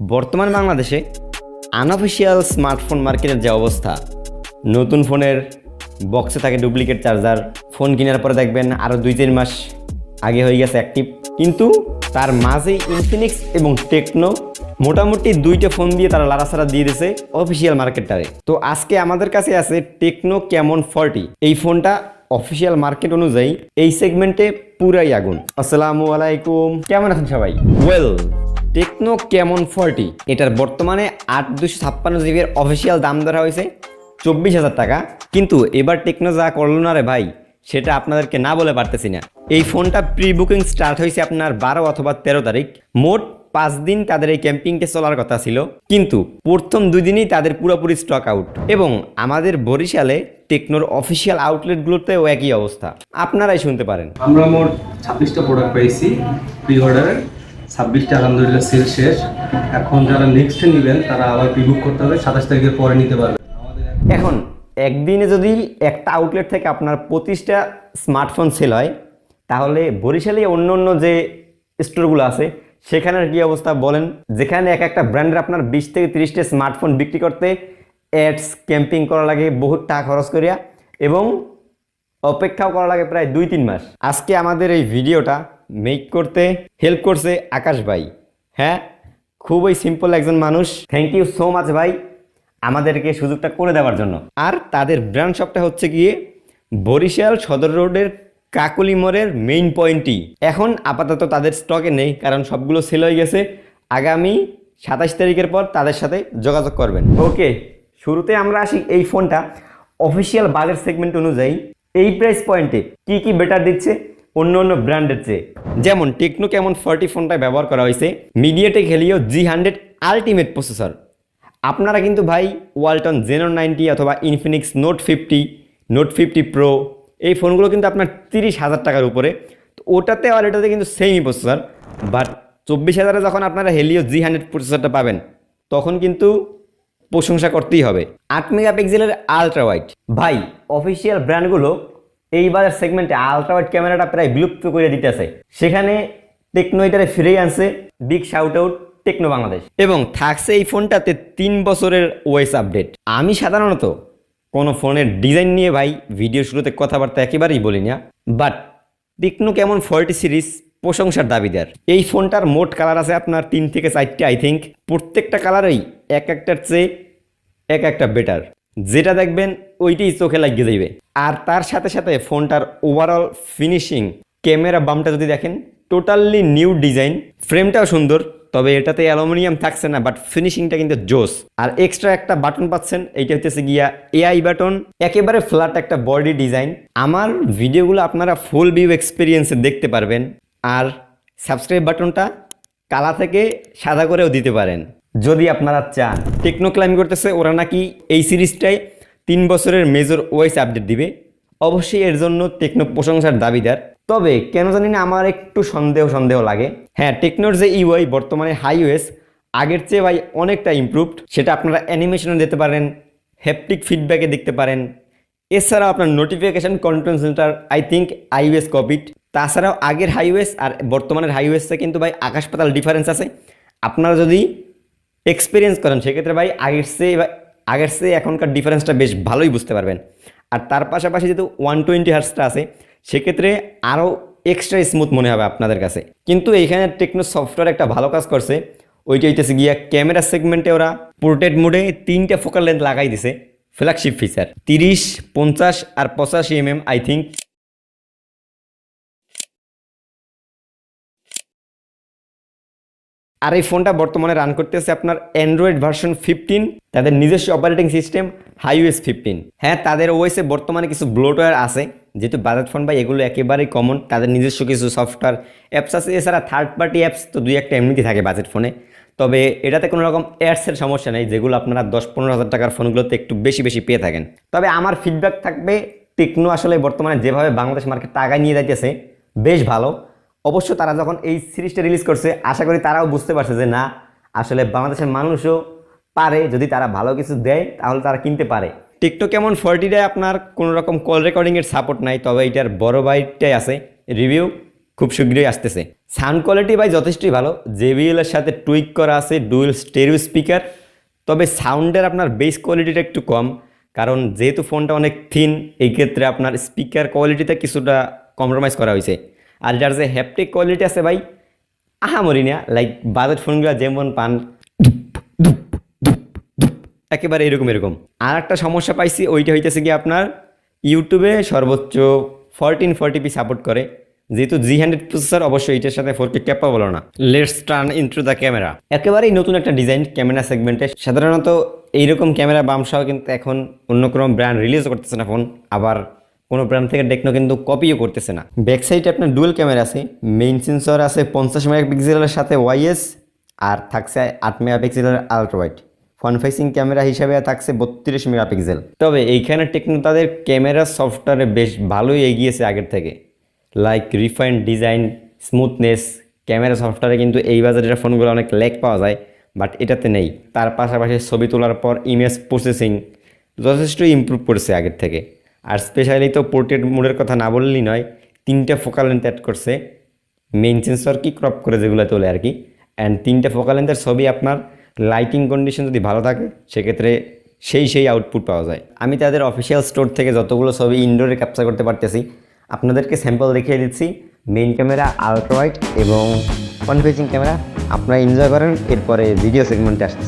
বর্তমান বাংলাদেশে unofficial smartphone মার্কেটের যে অবস্থা, নতুন ফোনের বক্সে থাকে ডুপ্লিকেট চার্জার ফোন কেনার পরে দেখবেন আরও দুই তিন মাস আগে হয়ে গেছে অ্যাক্টিভ কিন্তু তার মাঝে ইনফিনিক্স এবং টেকনো মোটামুটি দুইটা ফোন দিয়ে তারা লাড়াছাড়া দিয়ে দিয়েছে অফিসিয়াল মার্কেটটারে তো আজকে আমাদের কাছে আছে টেকনো ক্যামন ফর্টি এই ফোনটা অফিসিয়াল মার্কেট অনুযায়ী এই সেগমেন্টে পুরাই আগুন। আসসালামু আলাইকুম। কেমন আছেন সবাই? ওয়েল টেকনো কেমন ফর্টি এটার বর্তমানে আট দুশো ছাপ্পান্ন জিবির অফিসিয়াল দাম ধরা হয়েছে চব্বিশ হাজার টাকা। কিন্তু এবার টেকনো যা করল না রে ভাই, সেটা আপনাদেরকে না বলে পারতেছি না। এই ফোনটা প্রি বুকিং স্টার্ট হয়েছে আপনার বারো অথবা তেরো তারিখ। মোট পাঁচ দিন তাদের এই ক্যাম্পিংকে চলার কথা ছিল। কিন্তু প্রথম দুই দিনই তাদের পুরোপুরি স্টক আউট এবং আমাদের বরিশালে টেকনোর অফিসিয়াল আউটলেটগুলোতেও একই অবস্থা। আপনারাই শুনতে পারেন। আমরা মোট ছাব্বিশটা প্রোডাক্ট পেয়েছি। প্রি অর্ডারের ছাব্বিশটা আলহামদুলিল্লাহ সেল শেষ। এখন যারা নেক্সট নেবেন তারা আবার প্রি বুক করতে হবে। সাতাশ তারিখের পরে নিতে পারবে এখন একদিনে যদি একটা আউটলেট থেকে আপনার পঁচিশটা স্মার্টফোন সেল হয় তাহলে বরিশালে অন্য অন্য যে স্টোরগুলো আছে সেখানের কি অবস্থা বলেন? যেখানে এক একটা ব্র্যান্ডের আপনার বিশ থেকে তিরিশটা স্মার্টফোন বিক্রি করতে অ্যাডস ক্যাম্পিং করা লাগে, বহুত টাকা খরচ করিয়া, এবং অপেক্ষাও করা লাগে প্রায় দুই তিন মাস। আজকে আমাদের এই ভিডিওটা মেক করতে হেল্প করছে আকাশ ভাই। হ্যাঁ খুবই সিম্পল একজন মানুষ। থ্যাংক ইউ সো মাচ ভাই আমাদেরকে সুযোগটা করে দেওয়ার জন্য। আর তাদের ব্র্যান্ড শপটা হচ্ছে গিয়ে বরিশাল সদর রোডের কাকলি মোড়ের মেইন পয়েন্টই এখন আপাতত তাদের স্টকে নেই, কারণ সবগুলো সেল হয়ে গেছে। আগামী সাতাশ তারিখের পর তাদের সাথে যোগাযোগ করবেন। ওকে, শুরুতে আমরা আসি এই ফোনটা অফিসিয়াল বাজার সেগমেন্ট অনুযায়ী এই প্রাইস পয়েন্টে কি কি বেটার দিচ্ছে, অন্য অন্য ব্র্যান্ডের চেয়ে। যেমন টেকনো কেমন ফর্টি ফোনটা ব্যবহার করা হয়েছে MediaTek Helio G hundred ultimate processor আপনারা কিন্তু ভাই ওয়ালটন জেনো নাইনটি অথবা Infinix Note fifty Note fifty Pro এই ফোনগুলো কিন্তু আপনার তিরিশ হাজার টাকার উপরে। তো ওটাতে আর এটাতে কিন্তু সেমই প্রসেসর বাট চব্বিশ হাজারে যখন আপনারা হেলিও জি হান্ড্রেড প্রসেসরটা পাবেন, তখন কিন্তু প্রশংসা করতেই হবে। আট মেগাপিক্সেলের আলট্রা ওয়াইড ভাই অফিসিয়াল ব্র্যান্ডগুলো এই বাজার সেগমেন্টে আলট্রা ওয়াইড ক্যামেরাটা প্রায় বিলুপ্ত করে দিতেছে। সেখানে টেকনো এটারে ফিরেই আনছে। Big shout out Tecno Bangladesh এবং থাকছে এই ফোনটাতে তিন বছরের ওয়েস আপডেট আমি সাধারণত কোনো ফোনের ডিজাইন নিয়ে ভাই ভিডিও শুরুতে কথাবার্তা একেবারেই বলি না but Tecno Camon forty series প্রশংসার দাবিদার। এই ফোনটার মোট কালার আছে আপনার তিন থেকে চারটে, আই থিঙ্ক। প্রত্যেকটা কালারেই এক একটার চেয়ে এক একটা বেটার। যেটা দেখবেন ওইটাই চোখে লাগিয়ে যাইবে আর তার সাথে সাথে ফোনটার ওভারঅল ফিনিশিং, ক্যামেরা বামটা যদি দেখেন, টোটালি নিউ ডিজাইন, ফ্রেমটাও সুন্দর। তবে এটাতে অ্যালুমিনিয়াম থাকছে না বাট ফিনিশিংটা কিন্তু জোস। আর এক্সট্রা একটা বাটন পাচ্ছেন, এইটা হচ্ছে গিয়া এআই বাটন একেবারে ফ্ল্যাট একটা বডি ডিজাইন আমার ভিডিওগুলো আপনারা ফুল ভিউ এক্সপিরিয়েন্সে দেখতে পারবেন। আর সাবস্ক্রাইব বাটনটা কালা থেকে সাদা করেও দিতে পারেন, যদি আপনারা চান। টেকনো ক্লাইম করতেছে, ওরা নাকি এই সিরিজটাই তিন বছরের মেজর ওয়েস আপডেট দিবে। অবশ্যই এর জন্য টেকনো প্রশংসার দাবিদার। তবে কেন জানি না আমার একটু সন্দেহ সন্দেহ লাগে। হ্যাঁ টেকনোর যে ইউআই বর্তমানে হাইওয়েস আগের চেয়ে ভাই অনেকটা ইমপ্রুভড সেটা আপনারা অ্যানিমেশনে দিতে পারেন হ্যাপটিক ফিডব্যাকে দেখতে পারেন। এছাড়াও আপনার notification control center I think iOS copied তাছাড়াও আগের হাইওয়েস আর বর্তমানের হাইওয়েসে কিন্তু ভাই আকাশ পাতাল ডিফারেন্স আছে। আপনারা যদি এক্সপিরিয়েন্স করেন, সেক্ষেত্রে ভাই আগের চেয়ে আগের চেয়ে এখনকার ডিফারেন্সটা বেশ ভালোই বুঝতে পারবেন। আর তার পাশাপাশি যেহেতু ওয়ান টোয়েন্টি হার্সটা আছে সেক্ষেত্রে আরও এক্সট্রা স্মুথ মনে হবে আপনাদের কাছে। কিন্তু এইখানে টেকনো সফটওয়্যার একটা ভালো কাজ করছে। ওইটা হইতেছে গিয়া ক্যামেরা সেগমেন্টে ওরা পোর্ট্রেট মোডে তিনটা ফোকাল লেন্থ লাগাই দিছে ফ্ল্যাগশিপ ফিচার তিরিশ, পঞ্চাশ আর পঁচাশি এম এম আই থিঙ্ক আর এই ফোনটা বর্তমানে রান করতেছে আপনার অ্যান্ড্রয়েড ভার্সন ফিফটিন তাদের নিজস্ব অপারেটিং সিস্টেম হাইওয়েস ফিফটিন হ্যাঁ তাদের ওয়েসে বর্তমানে কিছু ব্লোটওয়্যার আছে, যেহেতু বাজাজ ফোন বা এগুলো একেবারেই কমন তাদের নিজস্ব কিছু সফটওয়্যার অ্যাপস আছে, এছাড়া থার্ড পার্টি অ্যাপস তো দুই একটা এমনিতে থাকে বাজেট ফোনে তবে এটাতে কোনো রকম অ্যাডসের সমস্যা নেই, যেগুলো আপনারা দশ পনেরো হাজার টাকার ফোনগুলোতে একটু বেশি বেশি পেয়ে থাকেন। তবে আমার ফিডব্যাক থাকবে, টেকনো আসলে বর্তমানে যেভাবে বাংলাদেশ মার্কেট আগায় নিয়ে যাইতেছে, বেশ ভালো। অবশ্য তারা যখন এই সিরিজটা রিলিজ করছে, আশা করি তারাও বুঝতে পারছে যে না, আসলে বাংলাদেশের মানুষও পারে, যদি তারা ভালো কিছু দেয়, তাহলে তারা কিনতে পারে। টিকটক কেমন ফর্টিটায় আপনার কোনো রকম কল রেকর্ডিংয়ের সাপোর্ট নাই, তবে এটার বড় বাইকটাই আছে রিভিউ খুব শীঘ্রই আসতেছে। সাউন্ড কোয়ালিটি ভাই যথেষ্টই ভালো জেবিএল এর সাথে টুইক করা আছে ডুয়েল স্টেরিও স্পিকার তবে সাউন্ডের আপনার বেস কোয়ালিটিটা একটু কম, কারণ যেহেতু ফোনটা অনেক থিন এই ক্ষেত্রে আপনার স্পিকার কোয়ালিটিতে কিছুটা কম্প্রোমাইজ করা হয়েছে। আর যার যে হ্যাপটিক কোয়ালিটি আছে ভাই, আহামরি না লাইক বাজেট ফোনগুলো যেমন পান একেবারে এরকম এরকম। আর একটা সমস্যা পাইছি, ওইটা হইতেছে কি আপনার ইউটিউবে সর্বোচ্চ ফোরটিন ফোরটি পি সাপোর্ট করে। যেহেতু জি হান্ড্রেড প্রসেসর অবশ্যই এটার সাথে ফোর কে ক্যাপা বলো না। Let's turn into the camera একেবারেই নতুন একটা ডিজাইন ক্যামেরা সেগমেন্টে সাধারণত এইরকম ক্যামেরা বামসাও কিন্তু এখন অন্য কোনো ব্র্যান্ড রিলিজ করতেছে না ফোন আবার কোনো ব্র্যান্ড থেকে টেকনো কিন্তু কপিও করতেছে না। ব্যাক সাইডে আপনার ডুয়েল ক্যামেরা আছে মেইন সেন্সর আছে পঞ্চাশ মেগাপিক্সেলের সাথে ওয়াইএস আর থাকছে আট মেগা মেগাপিক্সেলের আলট্রাওয়াইড ফ্রন্ট ফেসিং ক্যামেরা হিসাবে থাকছে বত্রিশ মেগাপিক্সেল তবে এইখানে টেকনো তাদের ক্যামেরা সফটওয়্যারে বেশ ভালোই এগিয়েছে আগের থেকে। Like refined design smoothness camera সফটওয়্যারে কিন্তু এই বাজারের ফোনগুলো অনেক ল্যাক পাওয়া যায় বাট এটাতে নেই। তার পাশাপাশি ছবি তোলার পর ইমেজ প্রসেসিং যথেষ্ট ইমপ্রুভ করেছে আগের থেকে। আর স্পেশালি তো পোর্ট্রেট মোডের কথা না বললেই নয়, তিনটে ফোকাল লেন্থ অ্যাড করছে। মেইন সেন্সর কি ক্রপ করে যেগুলো তোলে আর কি। অ্যান্ড তিনটে ফোকাল লেন্থের ছবি আপনার লাইটিং কন্ডিশন যদি ভালো থাকে, সেক্ষেত্রে সেই সেই আউটপুট পাওয়া যায়। আমি তাদের অফিসিয়াল স্টোর থেকে যতগুলো ছবি ইনডোরে ক্যাপচার করতে পারতেছি, আপনাদেরকে স্যাম্পল দেখিয়ে দিচ্ছি। মেইন ক্যামেরা আলট্রাওয়াইড এবং ফ্রন্ট ফেসিং ক্যামেরা আপনারা এনজয় করেন, এরপরে ভিডিও সেগমেন্টে আসছে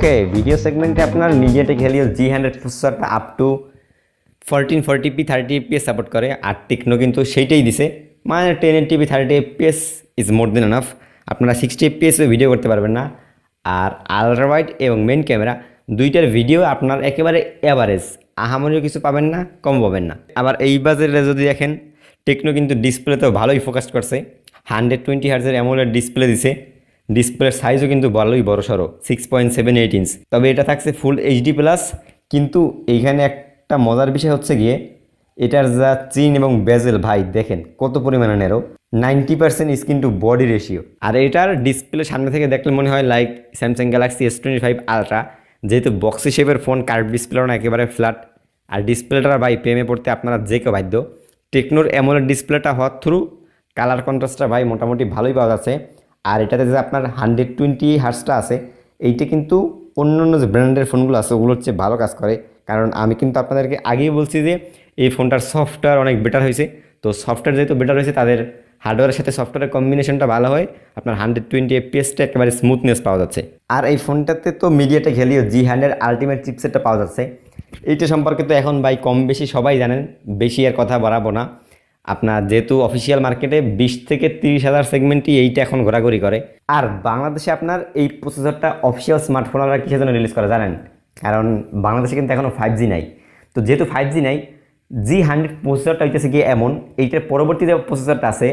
ওকে ভিডিও সেগমেন্টে আপনার MediaTek Helio G hundred প্রসেসরটা up to fourteen forty p thirty fps support করে। আর টেকনো কিন্তু সেইটাই দিছে। মানে ten eighty thirty fps is more than enough আপনারা সিক্সটি এফপিএসে ভিডিও করতে পারবেন না। আর আলট্রাওয়াইড এবং মেন ক্যামেরা দুইটার ভিডিও আপনার একেবারে অ্যাভারেজ আহামরিও কিছু পাবেন না, কম পাবেন না। আবার এই বাজারে যদি দেখেন টেকনো কিন্তু ডিসপ্লেতেও ভালোই ফোকাস করছে। হান্ড্রেড টোয়েন্টি হার্জের অ্যামোলেড ডিসপ্লে দিছে। ডিসপ্লের সাইজও কিন্তু ভালোই বড় সড়ো six point seven eight inch তবে এটা থাকছে ফুল এইচডি প্লাস কিন্তু এইখানে একটা মজার বিষয় হচ্ছে গিয়ে, এটার যা চিন এবং বেজেল, ভাই দেখেন কত পরিমাণে narrow ninety percent screen to body ratio আর এটার ডিসপ্লে সামনে থেকে দেখলে মনে হয় like Samsung Galaxy S twenty five ultra যেহেতু বক্সি শেপের ফোন কার্ভ ডিসপ্লেও না একেবারে ফ্ল্যাট আর ডিসপ্লেটার ভাই প্রেমে পড়তে আপনারা যে কেউ বাধ্য। টেকনোর অ্যামোলেড ডিসপ্লেটা হওয়ার থ্রু কালার কন্ট্রাস্টটা ভাই মোটামুটি ভালোই পাওয়া যাচ্ছে। আর এটাতে যে আপনার হান্ড্রেড টোয়েন্টি হার্সটা আছে, এইটা কিন্তু অন্য অন্য যে ব্র্যান্ডের ফোনগুলো আছে, ওগুলোর চেয়ে ভালো কাজ করে। কারণ আমি কিন্তু আপনাদেরকে আগেই বলছি যে, এই ফোনটার সফটওয়্যার অনেক বেটার হয়েছে। তো সফটওয়্যার যেহেতু বেটার হয়েছে, তাদের হার্ডওয়্যারের সাথে সফটওয়্যারের কম্বিনেশনটা ভালো হয়। আপনার হান্ড্রেড টোয়েন্টি এফপিএসটা একেবারে স্মুথনেস পাওয়া যাচ্ছে। আর এই ফোনটাতে তো মিডিয়াটা খেলিও জি হান্ড্রেড আলটিমেট চিপসেটটা পাওয়া যাচ্ছে। এইটা সম্পর্কে তো এখন ভাই কম বেশি সবাই জানেন, বেশি আর কথা বাড়াবো না। আপনার যেহেতু অফিসিয়াল মার্কেটে বিশ থেকে তিরিশ হাজার সেগমেন্টই এইটা এখন ঘোরাঘুরি করে। আর বাংলাদেশে আপনার এই প্রসেসরটা অফিসিয়াল আমরা কিসের জন্য রিলিজ করা জানেন? কারণ বাংলাদেশে কিন্তু এখনও ফাইভ জি নাই। তো যেহেতু ফাইভ জি নাই জি হান্ড্রেড প্রসেসরটা হইতেছে গিয়ে এমন, এইটার পরবর্তী যে প্রসেসরটা আছে,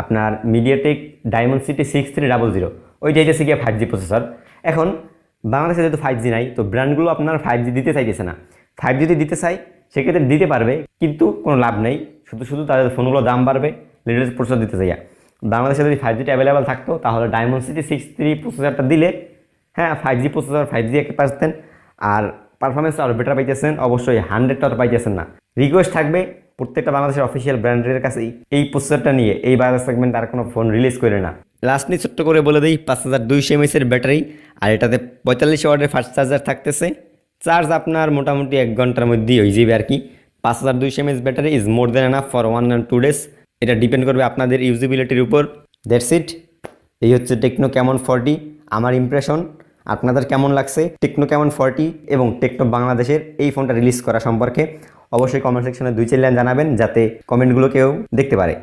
আপনার MediaTek Dimensity six three double zero ওইটা হইতেছে গিয়ে ফাইভ জি প্রসেসর এখন বাংলাদেশে যেহেতু ফাইভ জি নাই, তো ব্র্যান্ডগুলো আপনার ফাইভ জি দিতে চাইতেছে না। ফাইভ যদি দিতে চাই সেক্ষেত্রে দিতে পারবে, কিন্তু কোনো লাভ নেই। শুধু শুধু তাদের ফোনগুলো দাম বাড়বে লেটেস্ট প্রসেসর দিতে চাই বাংলাদেশে যদি ফাইভ জিটা অ্যাভেলেবেল থাকতো, তাহলে ডায়মন্ড সিটি সিক্স থ্রি প্রসেসরটা দিলে হ্যাঁ five G processor five G একটা পাচ্ছেন। আর পারফরমেন্স আরও বেটার পাইতেছেন, অবশ্যই হান্ড্রেডটা তো পাইতেছেন না। রিকোয়েস্ট থাকবে প্রত্যেকটা বাংলাদেশের অফিসিয়াল ব্র্যান্ডের কাছেই। এই প্রসেসরটা নিয়ে, এই বাজার সেগমেন্ট আর কোনো ফোন রিলিজ করে না। লাস্টলি ছোট্ট করে বলে দিই, পাঁচ হাজার দুইশো এমএসের ব্যাটারি আর এটাতে পঁয়তাল্লিশ ওয়ার্ডের ফাস্ট চার্জার থাকতেছে। চার্জ আপনার মোটামুটি এক ঘণ্টার মধ্যেই হয়ে যাবে আর কি। পাঁচ হাজার দুইশো MS battery is more than enough for one and two days এটা ডিপেন্ড করবে আপনাদের ইউজিবিলিটির উপর। দ্যাটস ইট এই হচ্ছে টেকনো কেমন ফর্টি আমার ইমপ্রেশন আপনাদের কেমন লাগছে? টেকনো কেমন ফর্টি এবং টেকনো বাংলাদেশের এই ফোনটা রিলিজ করা সম্পর্কে অবশ্যই কমেন্ট সেকশনে দুই চার লাইন জানাবেন, যাতে কমেন্টগুলো কেউ দেখতে পারে।